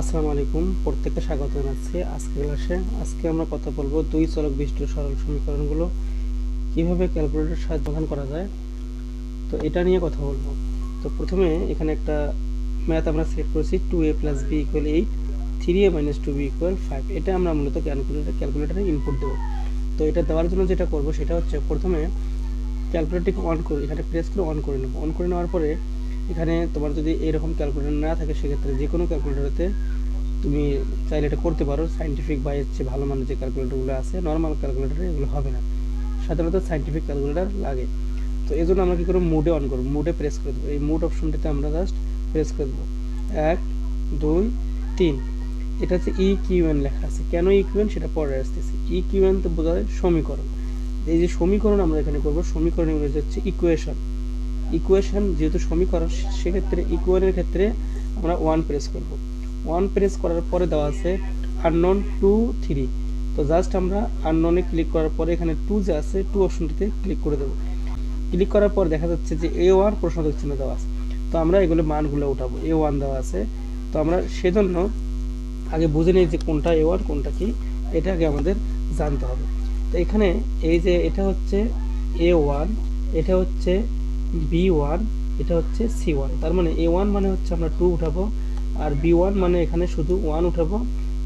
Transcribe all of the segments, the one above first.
আসসালামু আলাইকুম। প্রত্যেককে স্বাগত জানাচ্ছি আজকে ক্লাসে। আজকে আমরা কথা বলব দুই চলক বিশিষ্ট সরল সমীকরণগুলো। কীভাবে ক্যালকুলেটর সাহায্যে সমাধান করা যায়? তো এটা নিয়ে কথা বলব। তো প্রথমে এখানে একটা ম্যাথ আমরা সেট করেছি two A plus B equal eight three A minus two B equal five এটা আমরা মূলত ক্যালকুলেটর ক্যালকুলেটারে ইনপুট দেবো। তো এটা দেওয়ার জন্য যেটা করব সেটা হচ্ছে প্রথমে ক্যালকুলেটরটিকে অন করে এখানে প্রেস করে অন করে নেব। অন করে নেওয়ার পরে এখানে তোমার যদি এরকম ক্যালকুলেটর না থাকে, সেক্ষেত্রে যে কোনো ক্যালকুলেটরতে তুমি চাইলে এটা করতে পারো। সাইন্টিফিক বা এর চেয়ে ভালো মানের যে ক্যালকুলেটরগুলো আছে নর্মাল ক্যালকুলেটরে এগুলো হবে না। সাধারণত সাইন্টিফিক ক্যালকুলেটর লাগে। তো এই জন্য আমরা কী করব? মুডে অন করব। মুডে প্রেস করে দেবো। এই মুড অপশনটিতে আমরা জাস্ট প্রেস করে দেবো। এক, দুই, তিন। এটা হচ্ছে ই কিউএন লেখা আছে। কেন ই কিউএন সেটা পরে আসতেছে। ই কিউএন তো বোঝা যায় সমীকরণ। এই যে সমীকরণ আমরা এখানে করব, সমীকরণ হচ্ছে ইকুয়েশন ইকুয়েশন যেহেতু সমীকরণ, সেক্ষেত্রে ইকুয়ালের ক্ষেত্রে আমরা ওয়ান প্রেস করব। ওয়ান প্রেস করার পরে দেওয়া আছে আননোন টু থ্রি তো জাস্ট আমরা আননোনে ক্লিক করার পরে এখানে টু যে আছে টু অপশনটিতে ক্লিক করে দেবো। ক্লিক করার পর দেখা যাচ্ছে যে এ ওয়ান প্রশ্নবোধক চিহ্ন দেওয়া আছে। তো আমরা এগুলো মানগুলো উঠাবো। এ ওয়ান দেওয়া আছে। তো আমরা সেজন্য আগে বুঝে নিই যে কোনটা এ ওয়ান কোনটা কি। এটা আগে আমাদের জানতে হবে। তো এখানে এই যে এটা হচ্ছে এ ওয়ান এটা হচ্ছে বি ওয়ান এটা হচ্ছে সি ওয়ান তার মানে এ ওয়ান মানে হচ্ছে আমরা টু উঠাবো, আর বি ওয়ান মানে এখানে শুধু ওয়ান উঠাবো,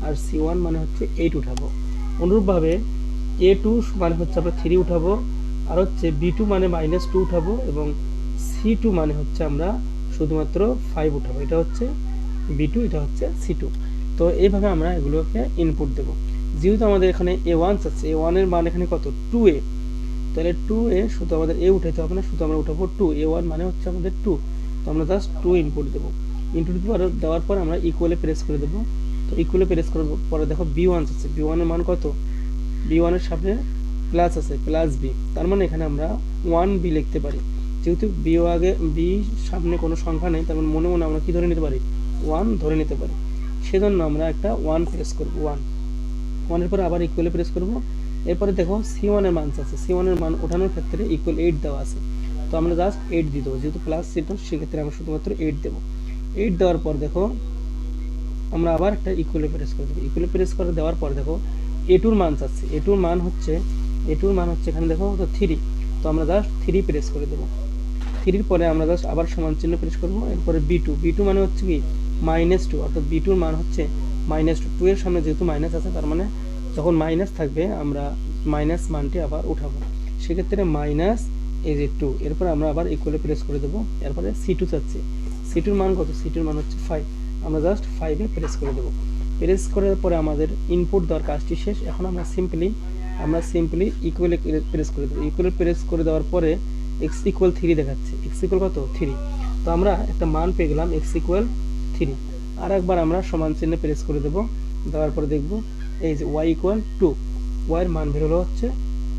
আর সি ওয়ান মানে হচ্ছে এইট উঠাবো। অনুরূপভাবে এ টু মানে হচ্ছে আমরা থ্রি উঠাবো, আর হচ্ছে বি টু মানে মাইনাস টু উঠাবো, এবং সি টু মানে হচ্ছে আমরা শুধুমাত্র ফাইভ উঠাবো। এটা হচ্ছে বি টু এটা হচ্ছে সি টু তো এইভাবে আমরা এগুলোকে ইনপুট দেবো। যেহেতু আমাদের এখানে এ ওয়ান আছে এ ওয়ানের মান এখানে কত? টু এ তাহলে টু এ শুধু আমাদের এ উঠাইতে হবে না, শুধু আমরা উঠাবো টু এ ওয়ান মানে হচ্ছে আমাদের টু তো আমরা জাস্ট টু ইনপুট দেবো। ইনপুট দেওয়ার পর আমরা ইকুয়ালে প্রেস করে দেবো। তো ইকুয়ালে প্রেস করার পরে দেখো বি ওয়ান আছে। বি ওয়ানের মান কত? বি ওয়ানের সামনে প্লাস আছে প্লাস বি তার মানে এখানে আমরা ওয়ান বি লিখতে পারি। যেহেতু বি আগে বি সামনে কোনো সংখ্যা নেই, তার মানে মনে মনে আমরা কি ধরে নিতে পারি? ওয়ান ধরে নিতে পারি। সেজন্য আমরা একটা ওয়ান প্রেস করব ওয়ান ওয়ানের পর আবার ইকুয়ালে প্রেস করব। এরপরে দেখো সি ওয়ানের মান আছে। সি ওয়ানের মান ওঠানোর ক্ষেত্রে ইকুয়াল এইট দেওয়া আছে। তো আমরা জাস্ট এইট দিয়ে দেবো। যেহেতু প্লাস ছিল সেক্ষেত্রে আমরা শুধুমাত্র এইট দেবো। এইট দেওয়ার পর দেখো, আমরা আবার একটা ইকুয়ালে প্রেস করে দেবো। ইকুয়ালে প্রেস করে দেওয়ার পর দেখো এটুর মান চাচ্ছে টুর মান হচ্ছে এ টুর মান হচ্ছে এখানে দেখো, তো থ্রি তো আমরা জাস্ট থ্রি প্রেস করে দেবো। থ্রির পরে আমরা জাস্ট আবার সমান চিহ্ন প্রেস করব। এরপরে বি টু বি টু মানে হচ্ছে কি মাইনাস টু অর্থাৎ বি টুর মান হচ্ছে মাইনাস টু টু এর সামনে যেহেতু মাইনাস আছে, তার মানে যখন মাইনাস থাকবে, আমরা মাইনাস মানটি আবার উঠাবো। সেক্ষেত্রে মাইনাস এই যে টু এরপর আমরা আবার ইকুয়ালে প্রেস করে দেবো। এরপরে সি টু চাচ্ছি। সি টুর মান কত? সি টুর মান হচ্ছে ফাইভ আমরা জাস্ট ফাইভে প্রেস করে দেবো। প্রেস করার পরে আমাদের ইনপুট দেওয়ার কাজটি শেষ। এখন আমরা সিম্পলি আমরা সিম্পলি ইকুয়ালে প্রেস করে দেবো। ইকুয়ালে প্রেস করে দেওয়ার পরে এক্স ইকুয়াল থ্রি দেখাচ্ছে। এক্স ইকুয়াল কত? থ্রি তো আমরা একটা মান পেয়ে গেলাম এক্স ইকুয়াল থ্রি আর একবার আমরা সমান চিহ্নে প্রেস করে দেবো। দেওয়ার পরে দেখব এই যে ওয়াই ইকুয়াল টু ওয়াইয়ের মান বের হলো হচ্ছে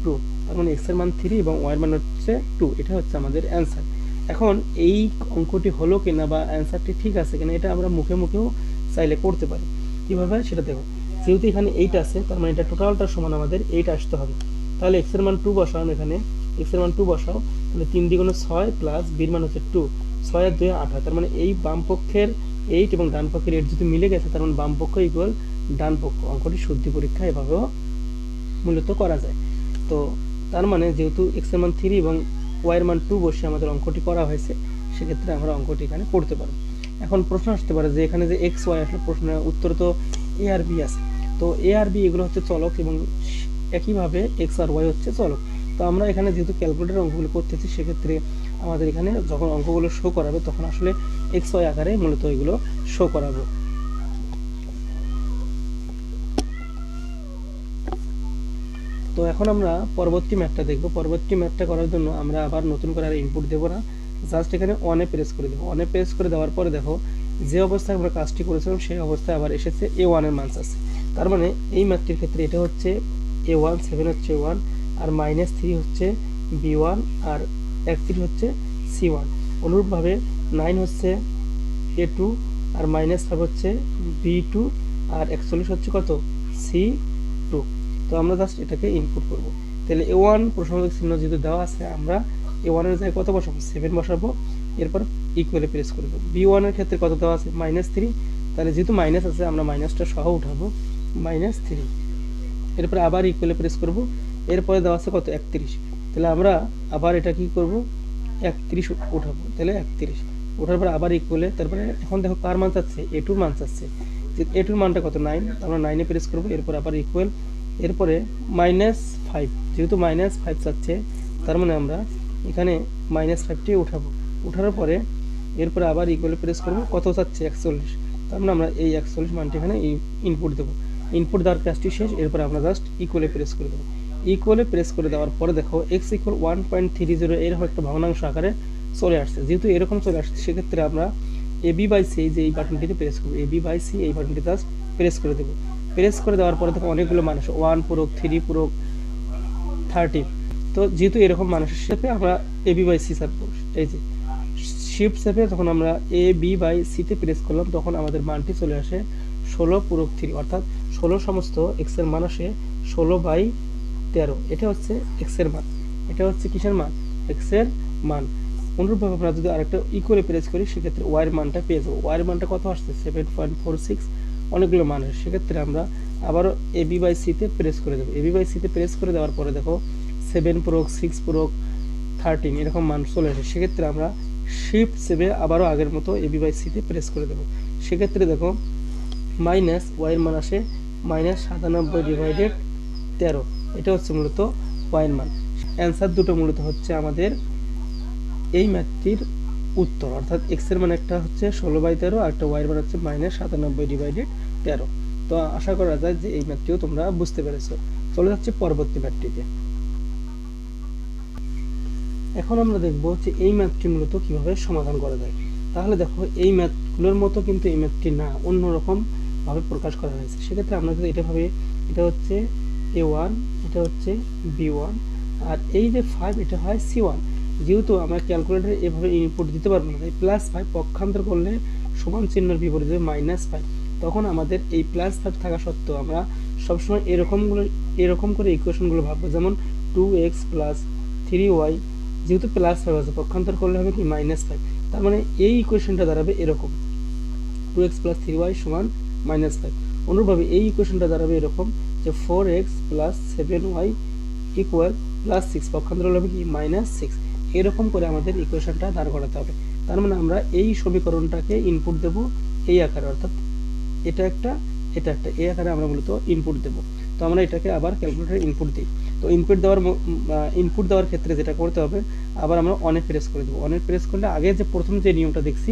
টু তার মানে এক্সের মান থ্রি এবং ওয়াইয়ের মান হচ্ছে টু এটা হচ্ছে আমাদের অ্যান্সার এখন এই অঙ্কটি হলো কিনা বা অ্যান্সারটি ঠিক আছে কিনা, এটা আমরা মুখে মুখেও চাইলে করতে পারি। কীভাবে? সেটা দেখো। যেহেতু এখানে এইট আছে, তার মানে এটা টোটালটা সমান আমাদের এইট আসতে হবে। তাহলে এক্সের মান টু বসাও এখানে। এক্সের মান টু বসাও, তাহলে তিন দ্বিগুণে ছয় প্লাস বির মান হচ্ছে টু ছয় আর দুই হয়। তার মানে এই বাম পক্ষের এইট এবং ডান পক্ষের এইট যদি মিলে গেছে, তার মানে বাম পক্ষ ইকুয়াল ডান পক্ষ অঙ্কটি শুদ্ধি পরীক্ষা এভাবেও মূলত করা যায়। তো তার মানে যেহেতু এক্সের মান থ্রি এবং ওয়াইয়ের মান টু বসে আমাদের অঙ্কটি করা হয়েছে, সেক্ষেত্রে আমরা অঙ্কটি এখানে করতে পারব। এখন প্রশ্ন আসতে পারে যে এখানে যে এক্স ওয়াই আসলে প্রশ্নের উত্তর তো এ আর বি আছে। তো এ আর বি এগুলো হচ্ছে চলক এবং একইভাবে এক্স আর ওয়াই হচ্ছে চলক। তো আমরা এখানে যেহেতু ক্যালকুলেটার অঙ্কগুলো করতেছি, সেক্ষেত্রে আমাদের এখানে যখন অঙ্কগুলো শো করাবে, তখন আসলে এক্স ওয়াই আকারে মূলত এগুলো শো করাবো। তো এখন আমরা পরবর্তী ম্যাপটা দেখব। পরবর্তী ম্যাপটা করার জন্য আমরা আবার নতুন করে আর ইনপুট দেবো না। জাস্ট এখানে অনে প্রেস করে দেবো। অনে প্রেস করে দেওয়ার পরে দেখো, যে অবস্থায় আমরা কাজটি করেছিলাম, সেই অবস্থায় আবার এসেছে এ ওয়ানের মানস আছে। তার মানে এই ম্যাপটির ক্ষেত্রে এটা হচ্ছে এ ওয়ান সেভেন হচ্ছে ওয়ান আর মাইনাস থ্রি হচ্ছে বি ওয়ান আর এক থ্রি হচ্ছে সি ওয়ান অনুরূপভাবে নাইন হচ্ছে এ টু আর মাইনাস ফাইভ হচ্ছে বি টু আর একচল্লিশ হচ্ছে কত? সি তো আমরা জাস্ট এটাকে ইনপুট করব। তাহলে এ ওয়ান প্রসঙ্গিক চিহ্ন যেহেতু দেওয়া আছে, আমরা এ ওয়ানের জায়গায় কত বসাবো? সেভেন বসাবো। এরপর ইকুয়ালে প্রেস করে দেবো বি ওয়ানের ক্ষেত্রে কত দেওয়া আছে? মাইনাস থ্রি তাহলে যেহেতু মাইনাস আছে, আমরা মাইনাসটা সহ উঠাবো। মাইনাস থ্রি এরপরে আবার ইকুয়ালে প্রেস করব। এরপরে দেওয়া আছে কত? একত্রিশ। তাহলে আমরা আবার এটা কি করব? একত্রিশ উঠাবো। তাহলে একত্রিশ। ওঠার পর আবার ইকুয়ালে তারপরে এখন দেখো কার মান চাচ্ছে? এ টুর মান চাচ্ছে। এ টুর মানটা কত? নাইন আমরা নাইনে প্রেস করব। এরপর আবার ইকুয়াল এরপরে মাইনাস ফাইভ যেহেতু মাইনাস ফাইভ চাচ্ছে, তার মানে আমরা এখানে মাইনাস ফাইভটি উঠাবো। উঠানোর পরে এরপরে আবার ইকুয়ালে প্রেস করব, কত চাচ্ছে? একচল্লিশ। তার মানে আমরা এই একচল্লিশ মানটি এখানে ইনপুট দেবো। ইনপুট দেওয়ার কাজটি শেষ, এরপরে আমরা জাস্ট ইকুয়ালে প্রেস করে দেবো। ইকুয়ালে প্রেস করে দেওয়ার পরে দেখো x equal one point three zero এরকম একটা ভগ্নাংশ আকারে চলে আসছে। যেহেতু এরকম চলে আসছে, সেক্ষেত্রে আমরা এ বি বাই সি যে এই বাটনটিতে প্রেস করব। এ বি বাই সি এই বাটনটি জাস্ট প্রেস করে দেবো। প্রেস করে দেওয়ার পরে দেখো অনেকগুলো মানুষ ওয়ান পুরোক থ্রি পুরোক থার্টি তো যেহেতু এরকম মানুষের সাথে আমরা এ বি বাই সি সারবো এই যে শিফট সেপে যখন আমরা এ বি বাই সিতে প্রেস করলাম, তখন আমাদের মানটি চলে আসে ষোলো পুরোক থ্রি অর্থাৎ ষোলো সমস্ত এক্সের মান আসে ষোলো বাই তেরো। এটা হচ্ছে এক্সের মান। এটা হচ্ছে কিসের মান? এক্সের মান। অনুরূপভাবে আমরা যদি আরেকটা ইকুয়ালে প্রেস করি, সেক্ষেত্রে ওয়াইয়ের মানটা পেয়ে যাব। ওয়াইয়ের মানটা কত আসছে? সেভেন পয়েন্ট ফোর সিক্স অনেকগুলো মান আসে সেক্ষেত্রে আমরা আবারও এ বি বাই সিতে প্রেস করে দেবো। এ বাই সিতে প্রেস করে দেওয়ার পরে দেখো সেভেন প্রোক সিক্স প্রোক থার্টিন এরকম মান চলে আসে। সেক্ষেত্রে আমরা শিফট সেভে আবারও আগের মতো এ বি বাই সিতে প্রেস করে দেবো। সেক্ষেত্রে দেখো মাইনাস ওয়াইয়ের মান আসে মাইনাস সাতানব্বই ডিভাইডেড তেরো। এটা হচ্ছে মূলত ওয়াইয়ের মান। অ্যান্সার দুটো মূলত হচ্ছে আমাদের এই ম্যাথটির উত্তর, অর্থাৎ এক্সের মান একটা হচ্ছে ষোলো বাই তেরো আর একটা ওয়াইয়ের মান হচ্ছে মাইনাস সাতানব্বই ডিভাইডেড তেরো। তো আশা করা যায় যে এই ম্যাথটিও তোমরা বুঝতে পেরেছ। চলে যাচ্ছে পরবর্তী ম্যাথটিতে। এখন আমরা দেখব যে এই ম্যাথটি মূলত কীভাবে সমাধান করা যায়। তাহলে দেখো, এই ম্যাথগুলোর মতো কিন্তু এই ম্যাথটি না, অন্যরকম ভাবে প্রকাশ করা হয়েছে। সেক্ষেত্রে আমরা যদি এটা ভাবে, এটা হচ্ছে এ ওয়ান এটা হচ্ছে বি ওয়ান আর এই যে ফাইভ এটা হয় সি ওয়ান যেহেতু আমরা ক্যালকুলেটারে এভাবে ইনপুট দিতে পারব না, তাই প্লাস ফাইভ পক্ষান্তর করলে সমান চিহ্নের বিপরীতে মাইনাস ফাইভ তখন আমাদের এই প্লাস ফাইভ থাকা সত্ত্বেও আমরা সবসময় এরকমগুলো, এরকম করে ইকুয়েশনগুলো ভাববো, যেমন two x plus three y যেহেতু প্লাস ফাইভ আছে, পক্ষান্তর করলে হবে কি মাইনাস ফাইভ তার মানে এই ইকুয়েশনটা দাঁড়াবে এরকম। Two x plus three y সমান মাইনাস ফাইভ অনুরূপভাবে এই ইকুয়েশনটা দাঁড়াবে এরকম যে four x plus seven y equal plus six পক্ষান্তর হবে কি মাইনাস সিক্স এরকম করে আমাদের ইকুয়েশনটা দাঁড় করাতে হবে। তার মানে আমরা এই সমীকরণটাকে ইনপুট দেব এই আকারে, অর্থাৎ এটা একটা এটা একটা, এই আকারে আমরা মূলত ইনপুট দেব। তো আমরা এটাকে আবার ক্যালকুলেটারে ইনপুট দিই। তো ইনপুট দেওয়ার ইনপুট দেওয়ার ক্ষেত্রে যেটা করতে হবে, আবার আমরা অনেক প্রেস করে দেবো। অনেক প্রেস করলে আগে যে প্রথম যে নিয়মটা দেখছি,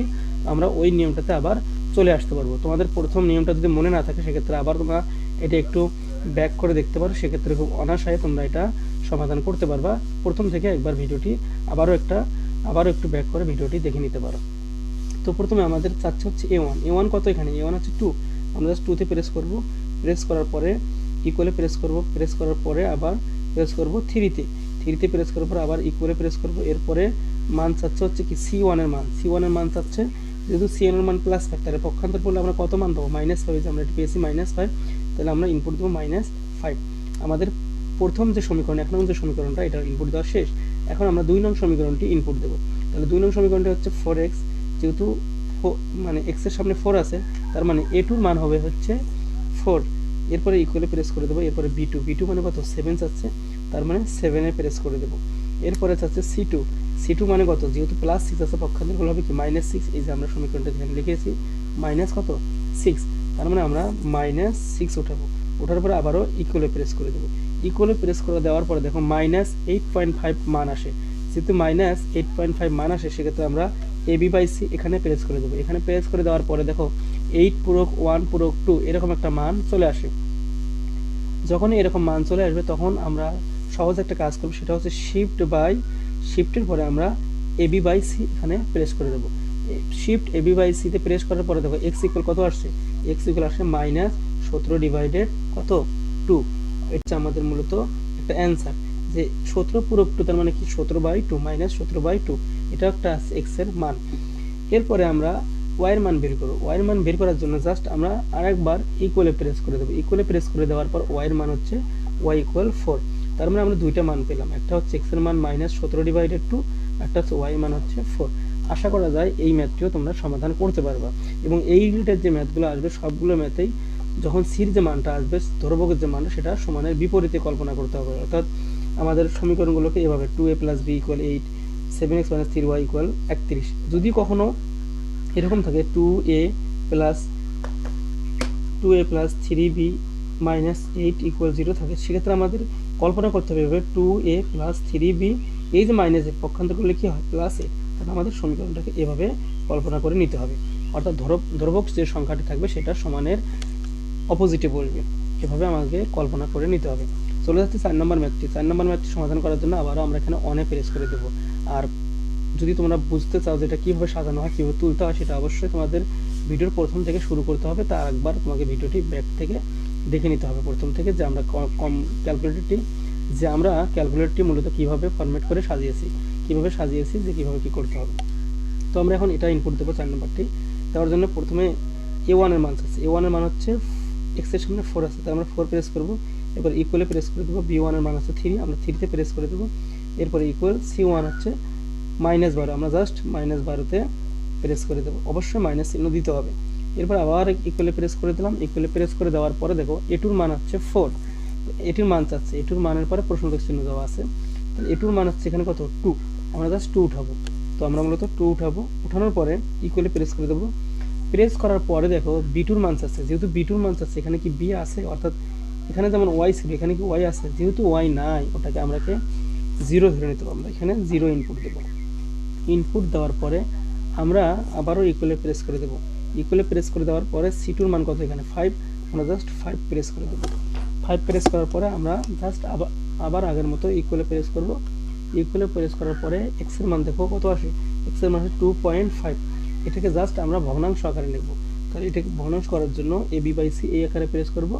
আমরা ওই নিয়মটাতে আবার চলে আসতে পারব। তোমাদের প্রথম নিয়মটা যদি মনে না থাকে, সেক্ষেত্রে আবার তোমরা এটা একটু ব্যাক করে দেখতে পারো। সেক্ষেত্রে খুব অনাশায় তোমরা এটা সমাধান করতে পারবা। প্রথম থেকে একবার ভিডিওটি আবারও একটা, আবারও একটু ব্যাক করে ভিডিওটি দেখে নিতে পারো। তো প্রথমে আমাদের চাচ্ছে হচ্ছে এ ওয়ান এ ওয়ান কত এখানে? এ ওয়ান হচ্ছে টু আমরা জাস্ট টুতে প্রেস করব। প্রেস করার পরে ইকুয়ালে প্রেস করব? প্রেস করার পরে আবার প্রেস করব থ্রিতে থ্রিতে প্রেস করার পর আবার ইকুয়ালে প্রেস করব। এরপরে মান চাচ্ছে হচ্ছে কি সি ওয়ানের মান। সি ওয়ানের মান চাচ্ছে, যেহেতু সি ওয়ানের মান প্লাস ফাইভ তাহলে পক্ষান্তর করলে আমরা কত মান দেবো? মাইনাস ফাইভ আমরা এটা পেয়েছি মাইনাস ফাইভ তাহলে আমরা ইনপুট দেবো মাইনাস ফাইভ আমাদের প্রথম যে সমীকরণ, এক নম্বর যে সমীকরণটা এটা ইনপুট দেওয়া শেষ। এখন আমরা দুই নং সমীকরণটি ইনপুট দেবো। তাহলে দুই নং সমীকরণটি হচ্ছে ফোর এক্স যেহেতু মানে এক্সের সামনে ফোর আছে, তার মানে এ টুর মান হবে হচ্ছে ফোর এরপরে ইকুয়ালে প্রেস করে দেবো, এরপরে বি টু বি টু মানে কত? সেভেন চাচ্ছে তার মানে সেভেনে প্রেস করে দেবো। এরপরে চাচ্ছে সি টু সি টু মানে কত? যেহেতু প্লাস সিক্স আছে, পক্ষান্তর হলে হবে কি? মাইনাস সিক্স এই যে আমরা সমীকরণটা এখানে লিখেছি মাইনাস কত? সিক্স তার মানে আমরা মাইনাস সিক্স উঠাবো। ওঠার পরে আবারও ইকুয়ালে প্রেস করে দেবো। ইকুয়ালে প্রেস করে দেওয়ার পরে দেখো মাইনাস এইট পয়েন্ট ফাইভ মান আসে। যেহেতু মাইনাস এইট পয়েন্ট ফাইভ মান আসে, সেক্ষেত্রে আমরা বি বাই সি এখানে প্রেস করে দেবো। এখানে প্রেস করে দেওয়ার পরে দেখো এইট পুরোক ওয়ান পুরোক টু এরকম একটা মান চলে আসে। যখন এরকম মান চলে আসবে, তখন আমরা সহজ একটা কাজ করব, সেটা হচ্ছে শিফট বাই শিফটের পরে আমরা এ বি বাই সি এখানে প্রেস করে দেবো। শিফট এ বি বাই সিতে প্রেস করার পরে দেখো এক্স ইকুয়াল কত আসছে? এক্স ইকুয়াল আসছে মাইনাস সতেরো ডিভাইডেড কত? টু এটা আমাদের মূলত একটা অ্যান্সার যে সতেরো পুরো টু তার মানে কি? সতেরো বাই টু মাইনাস সতেরো বাই টু এটা একটা এক্সের মান। এরপরে আমরা ওয়াইয়ের মান বের করব। ওয়াইয়ের মান বের করার জন্য জাস্ট আমরা আরেকবার ইকুয়ালে প্রেস করে দেবো। ইকুয়ালে প্রেস করে দেওয়ার পর ওয়াইয়ের মান হচ্ছে ওয়াই ইকুয়াল ফোর তার মানে আমরা দুইটা মান পেলাম। একটা হচ্ছে এক্সের মান মাইনাস সতেরো ডিভাইডেড টু একটা হচ্ছে ওয়াই মান হচ্ছে ফোর আশা করা যায় এই ম্যাথটিও তোমরা সমাধান করতে পারবা। এবং এই রিলেটেড যে ম্যাথগুলো আসবে, সবগুলো ম্যাথেই যখন সির যে মানটা আসবে ধ্রুবকের যে মানটা, সেটা সমানের বিপরীতে কল্পনা করতে হবে। অর্থাৎ আমাদের সমীকরণগুলোকে এভাবে two A plus B equal eight seven x minus three y equal একত্রিশ। যদি কখনো এরকম থাকে two A plus two A plus three B minus eight equal zero থাকে, সেক্ষেত্রে আমাদের কল্পনা করতে হবে এভাবে two A plus three B এই যে মাইনাস এ পক্ষান্তর করলে কী হয় প্লাস এইট তাহলে আমাদের সমীকরণটাকে এভাবে কল্পনা করে নিতে হবে। অর্থাৎ ধ্রুব ধ্রুবক যে সংখ্যাটি থাকবে, সেটা সমানের অপোজিটে বলবে। এভাবে আমাকে কল্পনা করে নিতে হবে। চলে যাচ্ছে চার নম্বর ম্যাথটি চার নম্বর ম্যাথটি সমাধান করার জন্য আবারও আমরা এখানে অনে প্রেস করে দেবো। আর যদি তোমরা বুঝতে চাও যে এটা কীভাবে সাজানো হয়, কীভাবে তুলতে হয়, সেটা অবশ্যই তোমাদের ভিডিওর প্রথম থেকে শুরু করতে হবে। তার একবার তোমাকে ভিডিওটি ব্যাক থেকে দেখে নিতে হবে। প্রথম থেকে যে আমরা কম ক্যালকুলেটরটি যে আমরা ক্যালকুলেটরটি মূলত কীভাবে ফরম্যাট করে সাজিয়েছি, কীভাবে সাজিয়েছি, যে কীভাবে কী করতে হবে। তো আমরা এখন এটা ইনপুট দেবো চার নম্বরটি। দেওয়ার জন্য প্রথমে এ ওয়ানের মান আছে এ ওয়ানের মান হচ্ছে এক্সের সামনে ফোর আছে তাই আমরা ফোর প্রেস করব। এরপর ইকুয়ালে প্রেস করে দেবো বি ওয়ানের মান আছে থ্রি আমরা থ্রিতে প্রেস করে দেবো। এরপরে ইকুয়াল সি ওয়ান হচ্ছে মাইনাস বারো, আমরা জাস্ট মাইনাস বারোতে প্রেস করে দেবো। অবশ্যই মাইনাস চিহ্ন দিতে হবে। এরপর আবার ইকুয়ালে প্রেস করে দিলাম ইকুয়ালে প্রেস করে দেওয়ার পরে দেখো এটুর মান হচ্ছে ফোর এটির মান চাচ্ছে এটুর মানের পরে প্রশ্নবোধক চিহ্ন দেওয়া আছে। এটুর মান হচ্ছে এখানে কত? টু আমরা জাস্ট টু উঠাবো। তো আমরা মূলত টু উঠাবো। উঠানোর পরে ইকুয়ালে প্রেস করে দেবো। প্রেস করার পরে দেখো বিটুর মান চাচ্ছে যেহেতু বিটুর মান চাচ্ছে এখানে কি বি আছে? অর্থাৎ এখানে যেমন ওয়াই ছিল, এখানে কি ওয়াই আছে? যেহেতু ওয়াই নাই, ওটাকে আমরাকে জিরো ধরে নিতে আমরা এখানে জিরো ইনপুট দেবো। ইনপুট দেওয়ার পরে আমরা আবারও ইকুয়ালে প্রেস করে দেবো। ইকুয়ালে প্রেস করে দেওয়ার পরে সিটুর মান কত এখানে? ফাইভ আমরা জাস্ট ফাইভ প্রেস করে দেবো। ফাইভ প্রেস করার পরে আমরা জাস্ট আবার আবার আগের মতো ইকুয়ালে প্রেস করব। ইকুয়ালে প্রেস করার পরে এক্সের মান দেখো কত আসে? এক্সের মান টু পয়েন্ট ফাইভ এটাকে জাস্ট আমরা ভগ্নাংশ আকারে লিখব। তাহলে এটাকে ভগ্নাংশ করার জন্য এ বি বাই সি এই আকারে প্রেস করব।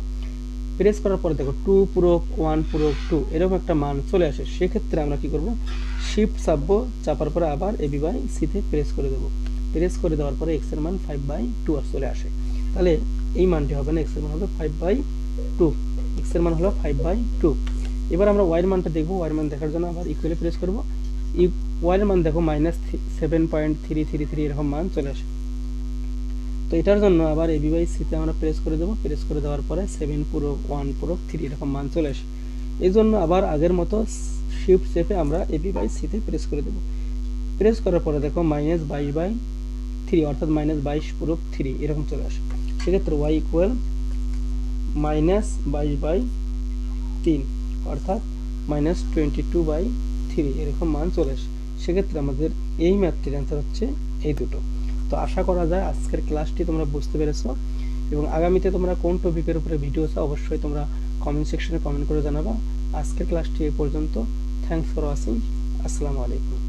প্রেস করার পরে দেখো টু পূরক ওয়ান পূরক টু এরকম একটা মান চলে আসে। সেক্ষেত্রে আমরা কি করব? শিফট চাপবো চাপার পরে আবার এ বি বাই সিতে প্রেস করে দেবো। প্রেস করে দেওয়ার পরে এক্সের মান ফাইভ বাই টু চলে আসে। তাহলে এই মানটি হবে না এক্সের মান হবে ফাইভ বাই টু এক্সের মান হলো ফাইভ বাই টু এবার আমরা ওয়াইয়ের মানটা দেখব। ওয়াইয়ের মান দেখার জন্য আবার ইকুয়ালি প্রেস করব। ওয়াইয়ের মান দেখো minus seven point three three three এরকম মান চলে আসে। তো এটার জন্য আবার এবি বাই সিতে আমরা প্রেস করে দেবো। প্রেস করে দেওয়ার পরে সেভেন পুরো ওয়ান পুরো থ্রি এরকম মান চলে আসে। এই জন্য আবার আগের মতো শিফট চেপে আমরা এবি বাই সিতে প্রেস করে দেবো। প্রেস করার পরে দেখো মাইনাস বাইশ বাই থ্রি অর্থাৎ মাইনাস বাইশ পুরো থ্রি এরকম চলে আসে। সেক্ষেত্রে ওয়াই ইকুয়াল মাইনাস বাইশ বাই তিন, অর্থাৎ minus twenty two by three এরকম মান চলে আসে। সেক্ষেত্রে আমাদের এই ম্যাথটির অ্যান্সার হচ্ছে এই দুটো। তো আশা করা যায় আজকের ক্লাসটি তোমরা বুঝতে পেরেছ এবং আগামীতে তোমরা কোন টপিকের উপরে ভিডিও চাও অবশ্যই তোমরা কমেন্ট সেকশনে কমেন্ট করে জানাবা। আজকের ক্লাসটি এ পর্যন্ত। থ্যাংকস ফর ওয়াচিং আসসালামু আলাইকুম।